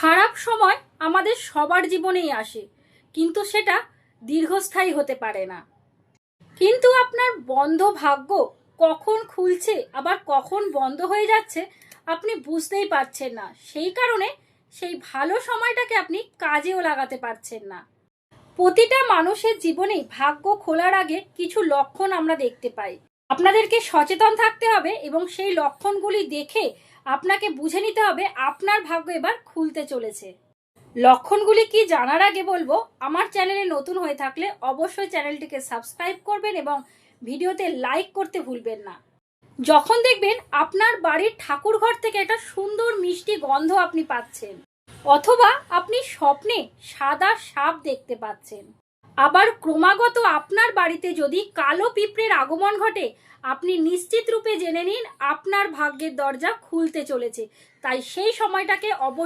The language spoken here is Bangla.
খারাপ সময় আমাদের সবার জীবনেই আসে, কিন্তু সেটা দীর্ঘস্থায়ী হতে পারে না। কিন্তু আপনার বন্ধ ভাগ্য কখন খুলছে, আবার কখন বন্ধ হয়ে যাচ্ছে, আপনি বুঝতেই পারছেন না। সেই কারণে সেই ভালো সময়টাকে আপনি কাজেও লাগাতে পারছেন না। প্রতিটা মানুষের জীবনেই ভাগ্য খোলার আগে কিছু লক্ষণ আমরা দেখতে পাই। আপনাদেরকে সচেতন থাকতে হবে এবং সেই লক্ষণগুলি দেখে আপনাকে বুঝে নিতে হবে আপনার ভাগ্য এবার খুলতে চলেছে। লক্ষণগুলি কি জানার আগে বলব, আমার চ্যানেলে নতুন হয়ে থাকলে অবশ্যই চ্যানেলটিকে সাবস্ক্রাইব করবেন এবং ভিডিওতে লাইক করতে ভুলবেন না। যখন দেখবেন আপনার বাড়ির ঠাকুর ঘর থেকে একটা সুন্দর মিষ্টি গন্ধ আপনি পাচ্ছেন, অথবা আপনি স্বপ্নে সাদা সাপ দেখতে পাচ্ছেন। আবার ক্রমাগত আপনার বাড়িতে যদি কালো পিঁপড়ের আগমন ঘটে, আপনি নিশ্চিত রূপে জেনে নিন আপনার ভাগ্যের দরজা খুলতে চলেছে। তাই সেই সময়টাকে অবশ্যই